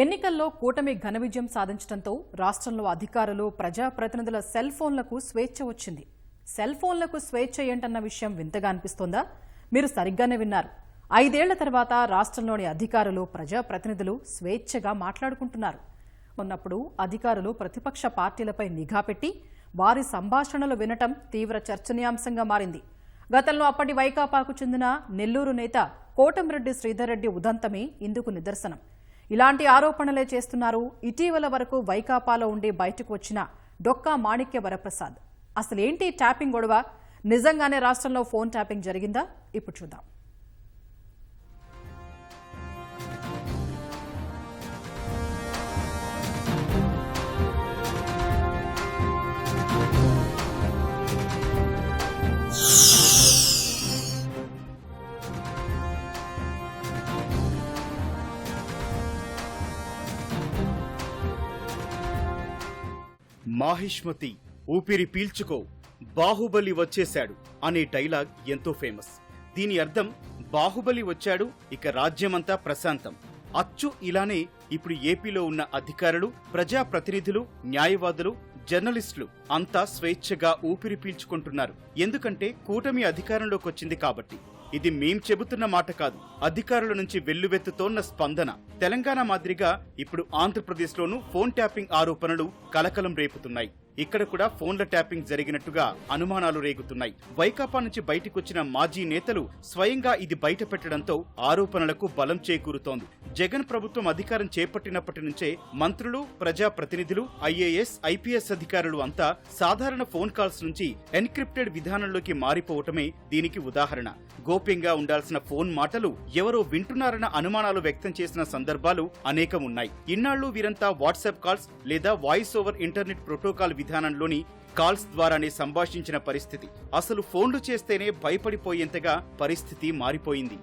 ఎన్నికల్లో కూటమి ఘన విజయం సాధించడంతో రాష్ట్రంలో అధికారులు ప్రజాప్రతినిధుల సెల్ ఫోన్లకు స్వేచ్ఛ వచ్చింది. సెల్ ఫోన్లకు స్వేచ్ఛ ఏంటన్న విషయం వింతగా అనిపిస్తోందా? మీరు సరిగ్గానే విన్నారు. ఐదేళ్ళ తర్వాత రాష్ట్రంలోని అధికారులు ప్రజాప్రతినిధులు స్వేచ్ఛగా మాట్లాడుకుంటున్నారు. ఉన్నప్పుడు అధికారులు ప్రతిపక్ష పార్టీలపై నిఘా పెట్టి వారి సంభాషణలు వినటం తీవ్ర చర్చనీయాంశంగా మారింది. గతంలో అప్పటి వైకాపాకు చెందిన నెల్లూరు నేత కోటంరెడ్డి శ్రీధర్రెడ్డి ఉదంతమే ఇందుకు నిదర్శనం. ఇలాంటి ఆరోపణలే చేస్తున్నారు. ఇటీవల వరకు వైకాపాలో ఉండి బయటకు వచ్చిన డొక్కా మాణిక్య వరప్రసాద్. అసలేంటి ట్యాపింగ్ గొడవ? నిజంగానే రాష్ట్రంలో ఫోన్ ట్యాపింగ్ జరిగిందా? ఇప్పుడు చూద్దాం. మాహిష్మతి ఊపిరి పీల్చుకో బాహుబలి వచ్చేశాడు అనే డైలాగ్ ఎంతో ఫేమస్. దీని అర్థం బాహుబలి వచ్చాడు ఇక రాజ్యమంతా ప్రశాంతం. అచ్చు ఇలానే ఇప్పుడు ఏపీలో ఉన్న అధికారులు ప్రజాప్రతినిధులు న్యాయవాదులు జర్నలిస్టులు అంతా స్వేచ్ఛగా ఊపిరి పీల్చుకుంటున్నారు. ఎందుకంటే కూటమి అధికారంలోకి వచ్చింది కాబట్టి. ఇది మేం చెబుతున్న మాట కాదు. అధికారుల నుంచి వెల్లువెత్తుతోన్న స్పందన. తెలంగాణ మాదిరిగా ఇప్పుడు ఆంధ్రప్రదేశ్లోనూ ఫోన్ ట్యాపింగ్ ఆరోపణలు కలకలం రేపుతున్నాయి. ఇక్కడ కూడా ఫోన్ల ట్యాపింగ్ జరిగినట్టుగా అనుమానాలు రేగుతున్నాయి. వైకాపా నుంచి బయటకొచ్చిన మాజీ నేతలు స్వయంగా ఇది బయట పెట్టడంతో ఆరోపణలకు బలం చేకూరుతోంది. జగన్ ప్రభుత్వం అధికారం చేపట్టినప్పటి నుంచే మంత్రులు ప్రజా ప్రతినిధులు ఐఏఎస్ ఐపీఎస్ అధికారులు అంతా సాధారణ ఫోన్ కాల్స్ నుంచి ఎన్క్రిప్టెడ్ విధానంలోకి మారిపోవటమే దీనికి ఉదాహరణ. గోప్యంగా ఉండాల్సిన ఫోన్ మాటలు ఎవరో వింటున్నారన్న అనుమానాలు వ్యక్తం చేసిన సందర్భాలు అనేకం ఉన్నాయి ఇన్నాళ్ళు వీరంతా వాట్సాప్ కాల్స్ లేదా వాయిస్ ఓవర్ ఇంటర్నెట్ ప్రోటోకాల్ విధానంలోని కాల్స్ ద్వారానే సంభాషించిన పరిస్థితి. అసలు ఫోన్లు చేస్తేనే భయపడిపోయేంతగా పరిస్థితి మారిపోయింది.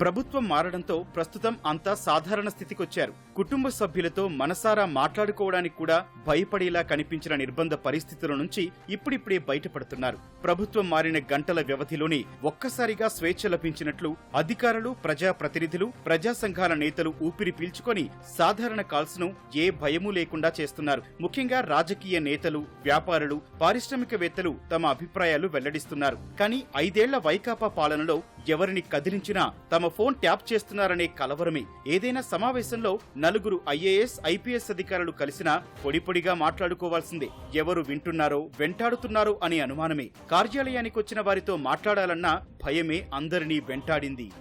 ప్రభుత్వం మారడంతో ప్రస్తుతం అంతా సాధారణ స్థితికొచ్చారు. కుటుంబ సభ్యులతో మనసారా మాట్లాడుకోవడానికి కూడా భయపడేలా కనిపించిన నిర్బంధ పరిస్థితుల నుంచి ఇప్పుడిప్పుడే బయటపడుతున్నారు. ప్రభుత్వం మారిన గంటల వ్యవధిలోనే ఒక్కసారిగా స్వేచ్ఛ లభించినట్లు అధికారులు ప్రజా ప్రతినిధులు ప్రజా సంఘాల నేతలు ఊపిరి పీల్చుకొని సాధారణ కాల్స్ను ఏ భయమూ లేకుండా చేస్తున్నారు. ముఖ్యంగా రాజకీయ నేతలు వ్యాపారులు పారిశ్రామికవేత్తలు తమ అభిప్రాయాలు వెల్లడిస్తున్నారు. కానీ ఐదేళ్ళ వైకాపా పాలనలో ఎవరిని కదిలించినా తమ ఫోన్ ట్యాప్ చేస్తున్నారనే కలవరమే. ఏదైనా సమావేశంలో నలుగురు ఐఏఎస్ ఐపీఎస్ అధికారులు కలిసినా పొడిపొడిగా మాట్లాడుకోవాల్సిందే. ఎవరు వింటున్నారో వెంటాడుతున్నారో అనే అనుమానమే. కార్యాలయానికి వచ్చిన వారితో మాట్లాడాలన్నా భయమే అందరినీ వెంటాడింది.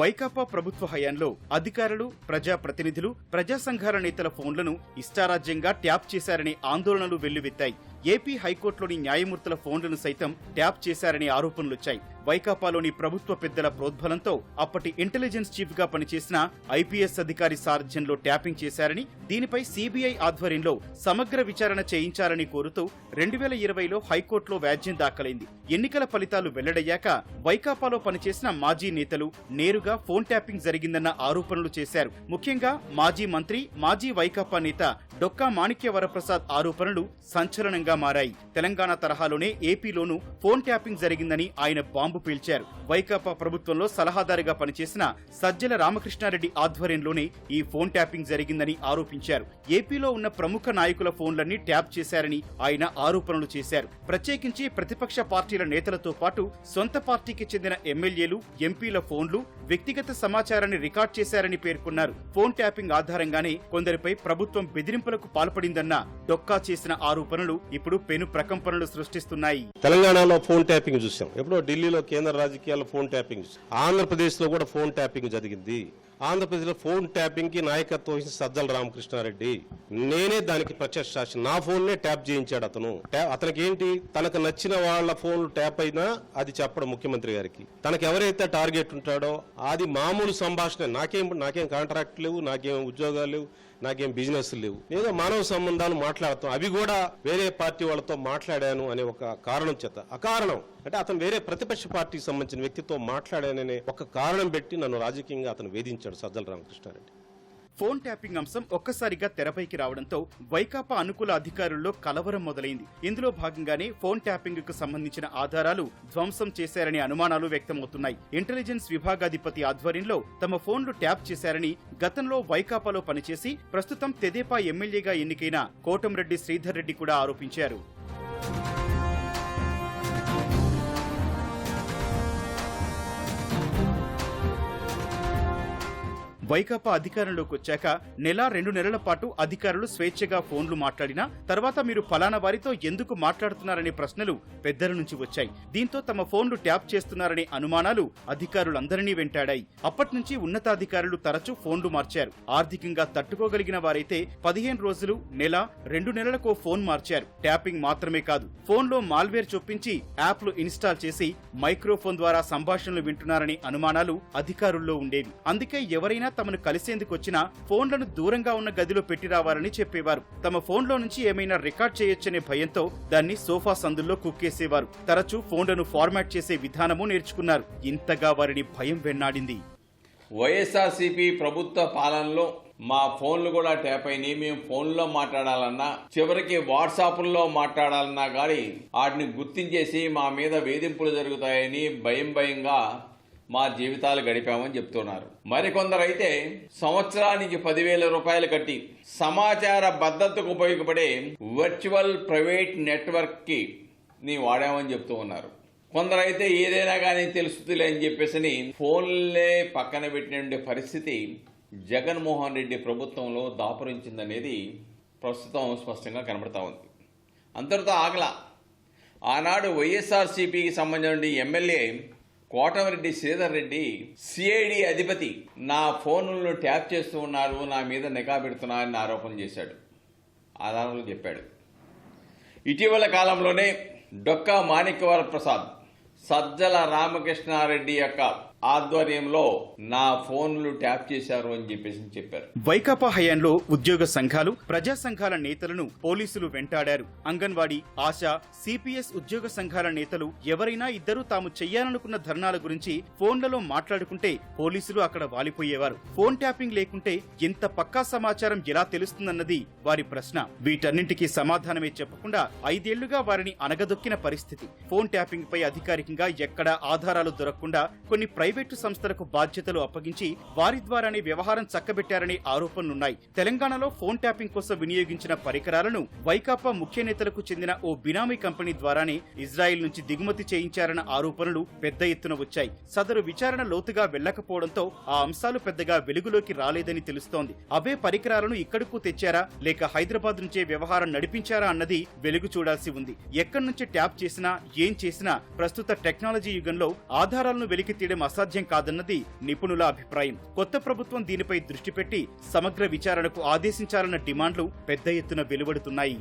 వైకాపా ప్రభుత్వ హయాంలో అధికారులు ప్రజా ప్రతినిధులు ప్రజా సంఘాల నేతల ఫోన్లను ఇష్టారాజ్యంగా ట్యాప్ చేశారనే ఆందోళనలు వెల్లువెత్తాయి. ఏపీ హైకోర్టులోని న్యాయమూర్తుల ఫోన్లను సైతం ట్యాప్ చేశారనే ఆరోపణలొచ్చాయి. వైకాపాలోని ప్రభుత్వ పెద్దల ప్రోద్బలంతో అప్పటి ఇంటెలిజెన్స్ చీఫ్గా పనిచేసిన ఐపీఎస్ అధికారి సార్జన్లో ట్యాపింగ్ చేశారని దీనిపై సీబీఐ ఆధ్వర్యంలో సమగ్ర విచారణ చేయించాలని కోరుతూ రెండు వేల ఇరవైలో హైకోర్టులో వ్యాజ్యం దాఖలైంది. ఎన్నికల ఫలితాలు వెల్లడయ్యాక వైకాపాలో పనిచేసిన మాజీ నేతలు నేరుగా ఫోన్ ట్యాపింగ్ జరిగిందన్న ఆరోపణలు చేశారు. ముఖ్యంగా మాజీ మంత్రి మాజీ వైకాపా నేత డొక్కా మాణిక్య వరప్రసాద్ ఆరోపణలు సంచలనంగా మారాయి. తెలంగాణ తరహాలోనే ఏపీలోనూ ఫోన్ ట్యాపింగ్ జరిగిందని ఆయన బాంబు పీల్చారు. వైకాపా ప్రభుత్వంలో సలహాదారుగా పనిచేసిన సజ్జల రామకృష్ణారెడ్డి ఆధ్వర్యంలోనే ఈ ఫోన్ ట్యాపింగ్ జరిగిందని ఆరోపించారు. ఏపీలో ఉన్న ప్రముఖ నాయకుల ఫోన్లన్నీ ట్యాప్ చేశారని ఆయన ఆరోపణలు చేశారు. ప్రత్యేకించి ప్రతిపక్ష పార్టీల నేతలతో పాటు సొంత పార్టీకి చెందిన ఎమ్మెల్యేలు ఎంపీల ఫోన్లు వ్యక్తిగత సమాచారాన్ని రికార్డ్ చేశారని పేర్కొన్నారు. ఫోన్ ట్యాపింగ్ ఆధారంగానే కొందరిపై ప్రభుత్వం బెదిరింపు బెదిరింపులకు పాల్పడిందన్న డొక్కా చేసిన ఆరోపణలు ఇప్పుడు పెను ప్రకంపనలు సృష్టిస్తున్నాయి. తెలంగాణలో ఫోన్ ట్యాపింగ్ చూసాం. ఎప్పుడో ఢిల్లీలో కేంద్ర రాజకీయాల్లో ఫోన్ ట్యాపింగ్ ఆంధ్రప్రదేశ్లో కూడా ఫోన్ ట్యాపింగ్ జరిగింది. ఆంధ్రప్రదేశ్లో ఫోన్ ట్యాపింగ్కి నాయకత్వం వహించిన సజ్జల రామకృష్ణారెడ్డి నేనే దానికి ప్రత్యక్ష సాక్షి. నా ఫోన్నే ట్యాప్ చేయించాడు అతను. అతనికి ఏంటి తనకు నచ్చిన వాళ్ళ ఫోన్ ట్యాప్ అయినా అది చెప్పడం ముఖ్యమంత్రి గారికి. తనకు ఎవరైతే టార్గెట్ ఉంటాడో అది మామూలు సంభాషణ. నాకేం నాకేం కాంట్రాక్ట్ లేవు నాకేం ఉద్యోగాలు లేవు నాకేం బిజినెస్ లేవు. ఏదో మానవ సంబంధాలు మాట్లాడతాం. అవి కూడా వేరే పార్టీ వాళ్ళతో మాట్లాడాను అనే ఒక కారణం చేత. అకారణం అంటే అతను వేరే ప్రతిపక్ష పార్టీకి సంబంధించిన వ్యక్తితో మాట్లాడాననే ఒక కారణం పెట్టి నన్ను రాజకీయంగా అతను వేధించాడు సజ్జల రామకృష్ణారెడ్డి. ఫోన్ ట్యాపింగ్ అంశం ఒక్కసారిగా తెరపైకి రావడంతో వైకాపా అనుకూల అధికారుల్లో కలవరం మొదలైంది. ఇందులో భాగంగానే ఫోన్ ట్యాపింగ్కు సంబంధించిన ఆధారాలు ధ్వంసం చేశారనే అనుమానాలు వ్యక్తమవుతున్నాయి. ఇంటెలిజెన్స్ విభాగాధిపతి ఆధ్వర్యంలో తమ ఫోన్లు ట్యాప్ చేశారని గతంలో వైకాపాలో పనిచేసి ప్రస్తుతం తెదేపా ఎమ్మెల్యేగా ఎన్నికైన కోటంరెడ్డి శ్రీధర్ రెడ్డి కూడా ఆరోపించారు. వైకాపా అధికారంలోకి వచ్చాక నెల రెండు నెలల పాటు అధికారులు స్వేచ్ఛగా ఫోన్లు మాట్లాడినా తర్వాత మీరు ఫలానా వారితో ఎందుకు మాట్లాడుతున్నారనే ప్రశ్నలు పెద్దల నుంచి వచ్చాయి. దీంతో తమ ఫోన్లు ట్యాప్ చేస్తున్నారనే అనుమానాలు అధికారులందరినీ వెంటాడాయి. అప్పటి నుంచి ఉన్నతాధికారులు తరచూ ఫోన్లు మార్చారు. ఆర్థికంగా తట్టుకోగలిగిన వారైతే పదిహేను రోజులు నెల రెండు నెలలకు ఫోన్ మార్చారు. ట్యాపింగ్ మాత్రమే కాదు ఫోన్లో మాల్వేర్ చొప్పించి యాప్లు ఇన్స్టాల్ చేసి మైక్రోఫోన్ ద్వారా సంభాషణలు వింటున్నారనే అనుమానాలు అధికారుల్లో ఉండేవి. అందుకే ఎవరైనా తమను కలిసేందుకు వచ్చినా ఫోన్లను దూరంగా ఉన్న గదిలో పెట్టి రావాలని చెప్పేవారు. తమ ఫోన్లో నుంచి ఏమైనా రికార్డ్ చేయొచ్చనే భయంతో దాన్ని సోఫా సందుల్లో కుక్కేసేవారు. తరచూ ఫోన్లను ఫార్మాట్ చేసే విధానము నేర్చుకున్నారు. ఇంతగా వారిని భయం వెన్నాడింది. వైఎస్ఆర్సీపీ ప్రభుత్వ పాలనలో మా ఫోన్లు కూడా ట్యాప్ అయినాయి. మేము ఫోన్లో మాట్లాడాలన్నా చివరికి వాట్సాప్లో మాట్లాడాలన్నా కానీ వాటిని గుర్తించేసి మా మీద వేధింపులు జరుగుతాయని భయం భయంగా మా జీవితాలు గడిపామని చెప్తున్నారు. మరికొందరైతే సంవత్సరానికి పదివేల రూపాయలు కట్టి సమాచార భద్రతకు ఉపయోగపడే వర్చువల్ ప్రైవేట్ నెట్వర్క్కి నీ వాడామని చెప్తూ ఉన్నారు. కొందరైతే ఏదైనా కానీ తెలుస్తుంది అని చెప్పేసి ఫోన్లే పక్కన పెట్టిన పరిస్థితి జగన్మోహన్ రెడ్డి ప్రభుత్వంలో దాపురించిందనేది ప్రస్తుతం స్పష్టంగా కనబడతా ఉంది. అంతటితో ఆగలా. ఆనాడు వైఎస్ఆర్సీపీకి సంబంధించిన ఎమ్మెల్యే కోటమిరెడ్డి శ్రీధర్ రెడ్డి సిఐడి అధిపతి నా ఫోన్లను ట్యాప్ చేస్తూ ఉన్నారు నా మీద నిఘా పెడుతున్నారని ఆరోపణ చేశాడు. ఆధారాలు చెప్పాడు. ఇటీవల కాలంలోనే డొక్కా మాణిక్యవర ప్రసాద్ సజ్జల రామకృష్ణారెడ్డి యొక్క ఆధ్వర్యంలో నా ఫోన్లు ట్యాప్ చేశారు అని చెప్పేసి చెప్పారు. వైకాపా హయాంలో ఉద్యోగ సంఘాలు ప్రజా సంఘాల నేతలను పోలీసులు వెంటాడారు. అంగన్వాడీ ఆశా సిపిఎస్ ఉద్యోగ సంఘాల నేతలు ఎవరైనా ఇద్దరు తాము చెయ్యాలనుకున్న ధర్నాల గురించి ఫోన్లలో మాట్లాడుకుంటే పోలీసులు అక్కడ వాలిపోయేవారు. ఫోన్ ట్యాపింగ్ లేకుంటే ఇంత పక్కా సమాచారం ఎలా తెలుస్తుందన్నది వారి ప్రశ్న. వీటన్నింటికీ సమాధానమే చెప్పకుండా ఐదేళ్ళుగా వారిని అనగదొక్కిన పరిస్థితి. ఫోన్ ట్యాపింగ్ పై అధికారికంగా ఎక్కడా ఆధారాలు దొరకకుండా కొన్ని ప్రైవేటు సంస్థలకు బాధ్యతలు అప్పగించి వారి ద్వారానే వ్యవహారం చక్కబెట్టారనే ఆరోపణలున్నాయి. తెలంగాణలో ఫోన్ ట్యాపింగ్ కోసం వినియోగించిన పరికరాలను వైకాపా ముఖ్య నేతలకు చెందిన ఓ బినామీ కంపెనీ ద్వారానే ఇజ్రాయెల్ నుంచి దిగుమతి చేయించారన్న ఆరోపణలు పెద్ద ఎత్తున వచ్చాయి. సదరు విచారణ లోతుగా వెళ్ళకపోవడంతో ఆ అంశాలు పెద్దగా వెలుగులోకి రాలేదని తెలుస్తోంది. అవే పరికరాలను ఇక్కడకు తెచ్చారా? లేక హైదరాబాద్ నుంచే వ్యవహారం నడిపించారా అన్నది వెలుగు చూడాల్సి ఉంది. ఎక్కడి నుంచి ట్యాప్ చేసినా ఏం చేసినా ప్రస్తుత టెక్నాలజీ యుగంలో ఆధారాలను వెలికి తీయడం అసాధ్యం కాదన్నది నిపుణుల అభిప్రాయం. కొత్త ప్రభుత్వం దీనిపై దృష్టి పెట్టి సమగ్ర విచారణకు ఆదేశించాలన్న డిమాండ్లు పెద్ద ఎత్తున వెలువడుతున్నాయి.